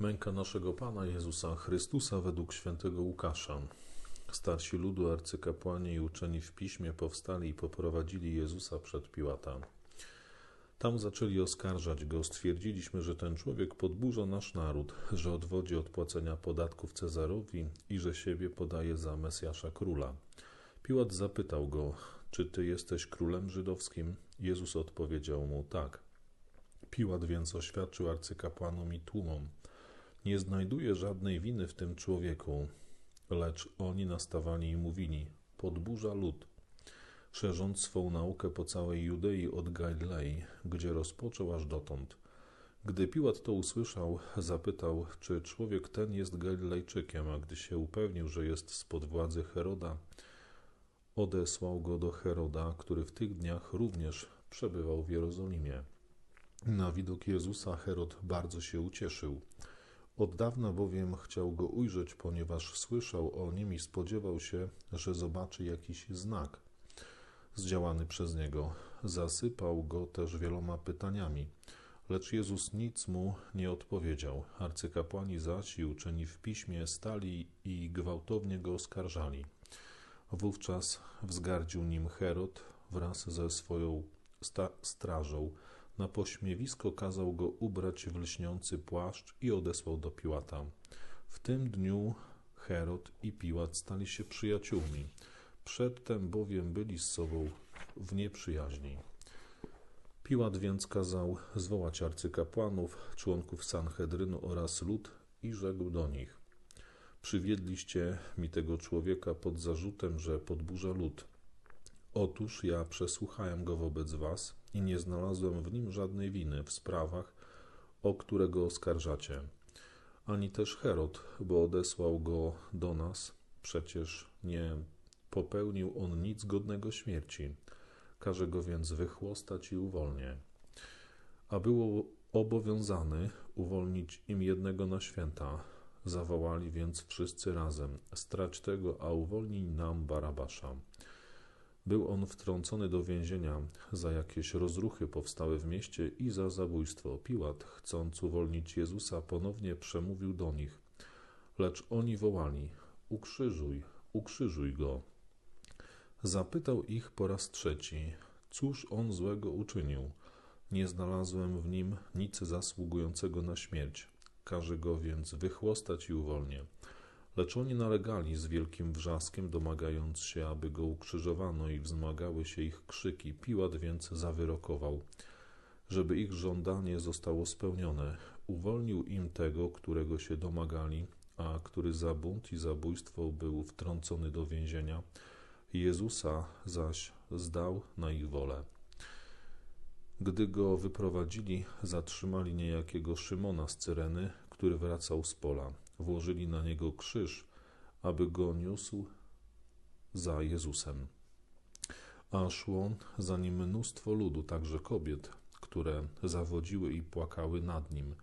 Męka naszego Pana Jezusa Chrystusa według świętego Łukasza. Starsi ludu, arcykapłani i uczeni w piśmie powstali i poprowadzili Jezusa przed Piłata. Tam zaczęli oskarżać go. Stwierdziliśmy, że ten człowiek podburza nasz naród, że odwodzi od płacenia podatków Cezarowi i że siebie podaje za Mesjasza króla. Piłat zapytał go, czy ty jesteś królem żydowskim? Jezus odpowiedział mu tak. Piłat więc oświadczył arcykapłanom i tłumom – nie znajduje żadnej winy w tym człowieku, lecz oni nastawali i mówili: Podburza lud, szerząc swą naukę po całej Judei od Galilei, gdzie rozpoczął aż dotąd. Gdy Piłat to usłyszał, zapytał, czy człowiek ten jest Galilejczykiem, a gdy się upewnił, że jest spod władzy Heroda, odesłał go do Heroda, który w tych dniach również przebywał w Jerozolimie. Na widok Jezusa Herod bardzo się ucieszył. Od dawna bowiem chciał go ujrzeć, ponieważ słyszał o nim i spodziewał się, że zobaczy jakiś znak zdziałany przez niego. Zasypał go też wieloma pytaniami, lecz Jezus nic mu nie odpowiedział. Arcykapłani zaś i uczeni w piśmie stali i gwałtownie go oskarżali. Wówczas wzgardził nim Herod wraz ze swoją strażą na pośmiewisko kazał go ubrać w lśniący płaszcz i odesłał do Piłata. W tym dniu Herod i Piłat stali się przyjaciółmi. Przedtem bowiem byli z sobą w nieprzyjaźni. Piłat więc kazał zwołać arcykapłanów, członków Sanhedrynu oraz lud i rzekł do nich: Przywiedliście mi tego człowieka pod zarzutem, że podburza lud. Otóż ja przesłuchałem go wobec was i nie znalazłem w nim żadnej winy w sprawach, o które go oskarżacie. Ani też Herod, bo odesłał go do nas, przecież nie popełnił on nic godnego śmierci. Każe go więc wychłostać i uwolnię. A było obowiązany uwolnić im jednego na święta. Zawołali więc wszyscy razem: Strać tego, a uwolnij nam Barabasza. Był on wtrącony do więzienia za jakieś rozruchy powstałe w mieście i za zabójstwo. Piłat, chcąc uwolnić Jezusa, ponownie przemówił do nich. Lecz oni wołali: Ukrzyżuj, ukrzyżuj go. Zapytał ich po raz trzeci: Cóż on złego uczynił? Nie znalazłem w nim nic zasługującego na śmierć. Każe go więc wychłostać i uwolnię. Lecz oni nalegali z wielkim wrzaskiem, domagając się, aby go ukrzyżowano i wzmagały się ich krzyki. Piłat więc zawyrokował, żeby ich żądanie zostało spełnione. Uwolnił im tego, którego się domagali, a który za bunt i zabójstwo był wtrącony do więzienia. Jezusa zaś zdał na ich wolę. Gdy go wyprowadzili, zatrzymali niejakiego Szymona z Cyreny, który wracał z pola włożyli na niego krzyż, aby go niósł za Jezusem. A szło za nim mnóstwo ludu, także kobiet, które zawodziły i płakały nad nim.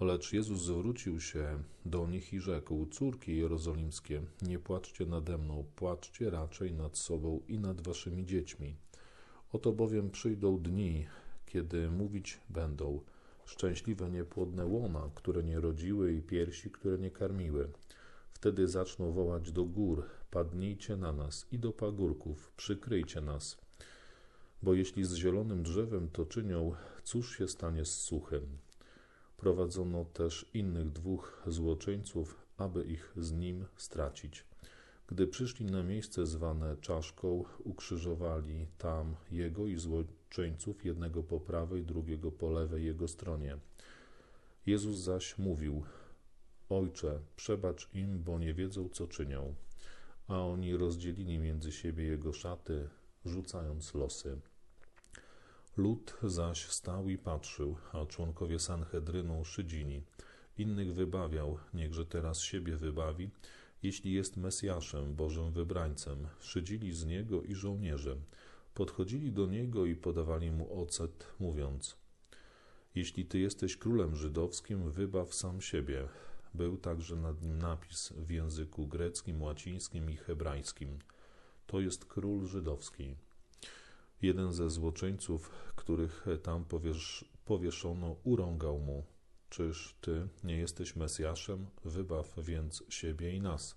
Lecz Jezus zwrócił się do nich i rzekł: Córki jerozolimskie, nie płaczcie nade mną, płaczcie raczej nad sobą i nad waszymi dziećmi. Oto bowiem przyjdą dni, kiedy mówić będą: Szczęśliwe niepłodne łona, które nie rodziły i piersi, które nie karmiły. Wtedy zaczną wołać do gór: Padnijcie na nas i do pagórków, przykryjcie nas. Bo jeśli z zielonym drzewem to czynią, cóż się stanie z suchym? Prowadzono też innych dwóch złoczyńców, aby ich z nim stracić. Gdy przyszli na miejsce zwane czaszką, ukrzyżowali tam jego i złoczyńców, jednego po prawej, drugiego po lewej jego stronie. Jezus zaś mówił: Ojcze, przebacz im, bo nie wiedzą, co czynią. A oni rozdzielili między siebie jego szaty, rzucając losy. Lud zaś stał i patrzył, a członkowie Sanhedrynu szydzili. Innych wybawiał, niechże teraz siebie wybawi, jeśli jest Mesjaszem, Bożym wybrańcem. Szydzili z niego i żołnierze. Podchodzili do niego i podawali mu ocet, mówiąc: Jeśli ty jesteś królem żydowskim, wybaw sam siebie. Był także nad nim napis w języku greckim, łacińskim i hebrajskim. To jest król żydowski. Jeden ze złoczyńców, których tam powiesz, powieszono, urągał mu: Czyż ty nie jesteś Mesjaszem? Wybaw więc siebie i nas.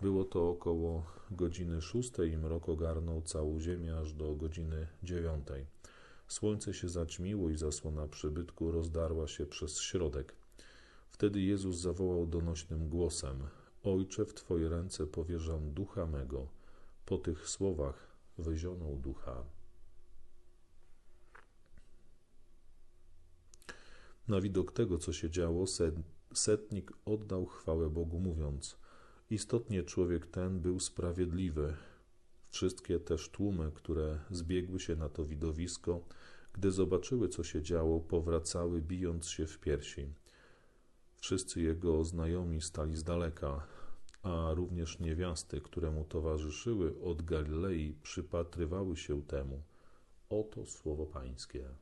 Było to około godziny szóstej i mrok ogarnął całą ziemię aż do godziny dziewiątej. Słońce się zaćmiło i zasłona przybytku rozdarła się przez środek. Wtedy Jezus zawołał donośnym głosem: Ojcze, w Twoje ręce powierzam ducha mego. Po tych słowach wyzionął ducha. Na widok tego, co się działo, setnik oddał chwałę Bogu, mówiąc: Istotnie człowiek ten był sprawiedliwy. Wszystkie też tłumy, które zbiegły się na to widowisko, gdy zobaczyły, co się działo, powracały, bijąc się w piersi. Wszyscy jego znajomi stali z daleka, a również niewiasty, które mu towarzyszyły od Galilei, przypatrywały się temu. Oto słowo Pańskie.